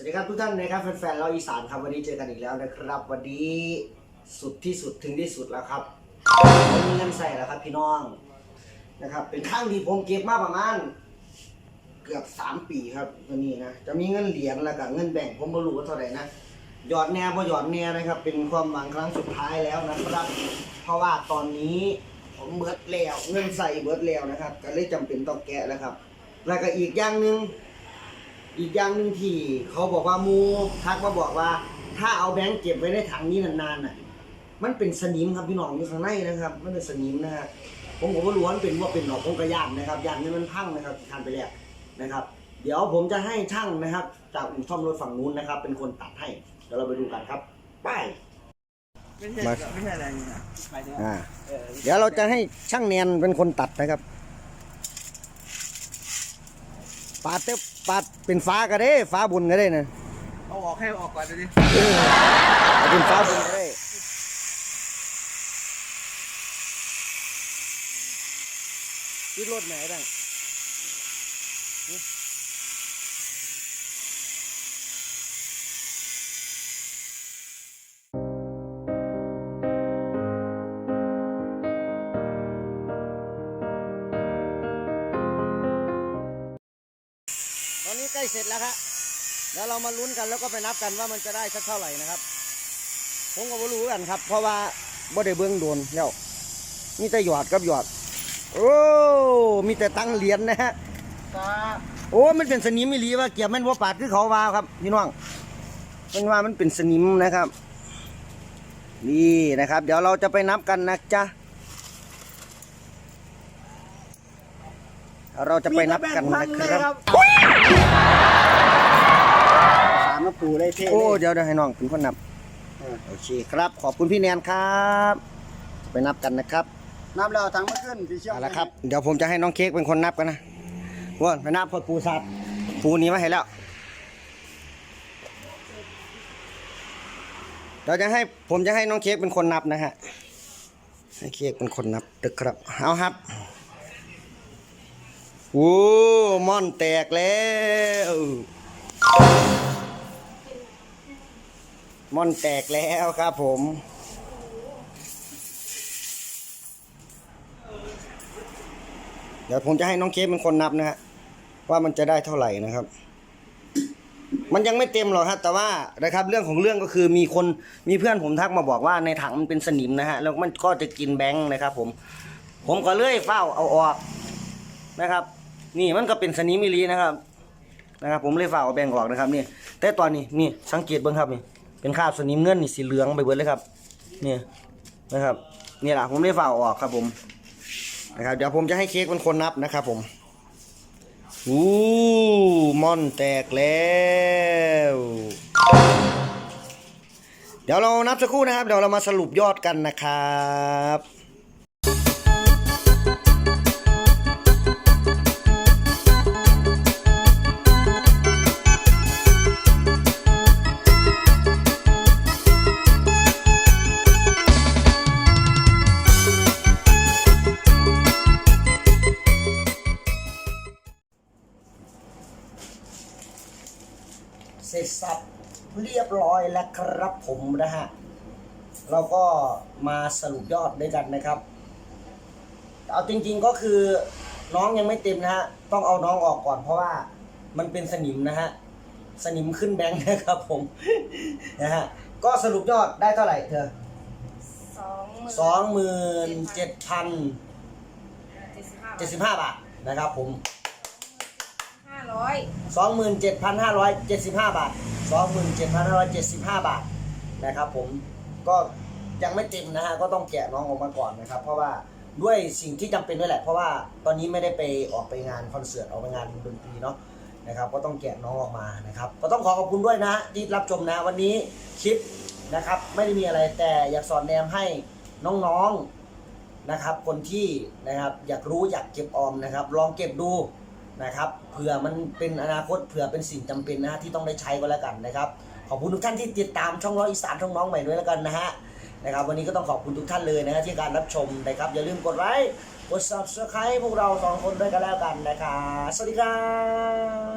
สวัสดีครับทุกท่านนะครับแฟนๆเราอีสานครับวันนี้เจอกันอีกแล้วนะครับ วันนี้สุดที่สุดถึงที่สุดแล้วครับมมีเงินใส่แล้วครับ พี่น้องนะครับ เป็นข้างที่ผมเก็บมาประมาณเกือบสามปีครับวันนี้นะจะมีเงินเหรียญแล้วก็เงินแบ่งผมไม่รู้ว่าเท่าไหร่นะหยอดแน่พอหยอดแน่นะครับ เป็นความหวังครั้งสุดท้ายแล้วนะครับ เพราะว่าตอนนี้ผมเบิดแล้วเงินใส่เบิดแล้วนะครับ ก็เลยจำเป็นต้องแกะแล้วครับ แล้วก็อีกอย่างหนึ่ง อีกอย่างหนึ่งที่เขาบอกว่าหมูทักมาบอกว่า ถ้าเอาแบงค์เก็บไว้ในถังนี้นานๆน่ะ มันเป็นสนิมครับพี่น้องอยู่ข้างในนะครับ มันเป็นสนิมนะฮะผมก็ไม่รู้ว่ามันเป็นว่าเป็นหรอกผมก็ย่านนะครับย่านนี้มันพังนะครับทานไปแล้วนะครับ เดี๋ยวผมจะให้ช่างนะครับ จากอู่ซ่อมรถฝั่งนู้นนะครับ เป็นคนตัดให้เดี๋ยวเราไปดูกันครับไปไม่ใช่มาไม่ใช่อะไรนี่นะหมายถึงว่าอ่าเออเดี๋ยวเราจะให้ช่างเนียนเป็นคนตัดนะครับปาดเต ปาดเป็นฟ้าก็ได้ฟ้าบุญก็ได้นะเอาออกให้ออกก่อนดูดิเอาเป็นฟ้าบุญก็ได้ที่รถไหนบ้าง นนี้ใกล้เสร็จแล้วครับเดี๋ยวเรามาลุ้นกันแล้วก็ไปนับกันว่ามันจะได้สักเท่าไหร่นะครับ ผมก็ไม่รู้กันครับ เพราะว่าบ่ได้เบื้องโดนแล้วมีแต่หยอดกับหยอด โอ้ มีแต่ตังเหรียญนะฮะฟ้าโอ้มันเป็นสนิมไม่รีว่าเกียบแม่นว่าปาดคือเขาว่าครับพี่น้องมันว่ามันเป็นสนิมนะครับ นี่นะครับ เดี๋ยวเราจะไปนับกันนะจ๊ะเราจะไปนับกันนะครับ สามมาปูเลยเท่โอ้เดี๋ยวเดี๋ยวให้น้องเป็นคนนับโอเคครับ ขอบคุณพี่แนนครับไปนับกันนะครับน้ำเราทั้งมาขึ้นพี่เชี่ยวเอาละครับ เดี๋ยวผมจะให้น้องเค้กเป็นคนนับกันนะว่าไปนับพอปูสัตว์ปูนี้มาให้แล้วเราจะให้ผมจะให้น้องเค้กเป็นคนนับนะฮะให้เค้กเป็นคนนับตึกครับเอาครับโอ้ม่อนแตกแล้ว ม่อนแตกแล้วครับผมเดี๋ยวผมจะให้น้องเคสเป็นคนนับนะฮะว่ามันจะได้เท่าไหร่นะครับ มันยังไม่เต็มหรอกครับแต่ว่านะครับ เรื่องของเรื่องก็คือมีคนมีเพื่อนผมทักมาบอกว่าในถังมันเป็นสนิมนะฮะแล้วมันก็จะกินแบงค์นะครับ ผม ผมก็เลื่อยเฝ้าเอาออกนะครับ นี่มันก็เป็นสนิมอีหลีนะครับนะครับ ผมเลยเฝ้าเอาแบงค์ออกนะครับนี่แต่ตอนนี้นี่สังเกตเบ้างครับนี่ เป็นคราบสนิมเงินนี่สีเหลืองไปเบิดเลยครับนี่นะครับนี่แหละผมได้ฝ่าอาออกครับผมนะครับเดี๋ยวผมจะให้เค้กเป็นคนนับนะครับผมอู้ม่อนแตกแล้ว เดี๋ยวเรานับสักครู่นะครับ เดี๋ยวเรามาสรุปยอดกันนะครับ เรียบร้อยแล้วครับผมนะฮะเราก็มาสรุปยอดด้วยกันนะครับ เอาจริงๆก็คือน้องยังไม่เต็มนะฮะต้องเอาน้องออกก่อนเพราะว่ามันเป็นสนิมนะฮะสนิมขึ้นแบงค์นะครับผมนะฮะก็สรุปยอดได้เท่าไหร่เธอสองหมื่นสองหมื่นเจ็ดพันเจ็ดสิบห้าเจ็ดสิบห้าบาทนะครับผมห้าร้อยสองหมื่นเจ็ดพันห้าร้อยเจ็ดสิบห้าบาท สองหมื่นเจ็ดพันเจ็ดสิบห้าบาทนะครับผมก็ยังไม่เต็มนะฮะก็ต้องแกะน้องออกมาก่อนนะครับ เพราะว่าด้วยสิ่งที่จำเป็นด้วยแหละเพราะว่าตอนนี้ไม่ได้ไปออกไปงานคอนเสิร์ตออกไปงานดนตรีเนาะนะครับ ก็ต้องแกะน้องออกมานะครับ ก็ต้องขอขอบคุณด้วยนะที่รับชมนะวันนี้คลิปนะครับ ไม่ได้มีอะไรแต่อยากสอนแนมให้น้องๆนะครับ คนที่นะครับอยากรู้อยากเก็บออมนะครับ ลองเก็บดู นะครับเผื่อมันเป็นอนาคตเผื่อเป็นสิ่งจำเป็นนะฮะที่ต้องได้ใช้ก็แล้วกันนะครับขอบคุณทุกท่านที่ติดตามช่องร้อยอีสานช่องน้องใหม่ด้วยแล้วกันนะฮะนะครับวันนี้ก็ต้องขอบคุณทุกท่านเลยนะฮะที่การรับชมนะครับอย่าลืมกดไลค์กด subscribe พวกเราสองคนด้วยกันแล้วกันนะครับสวัสดีครับ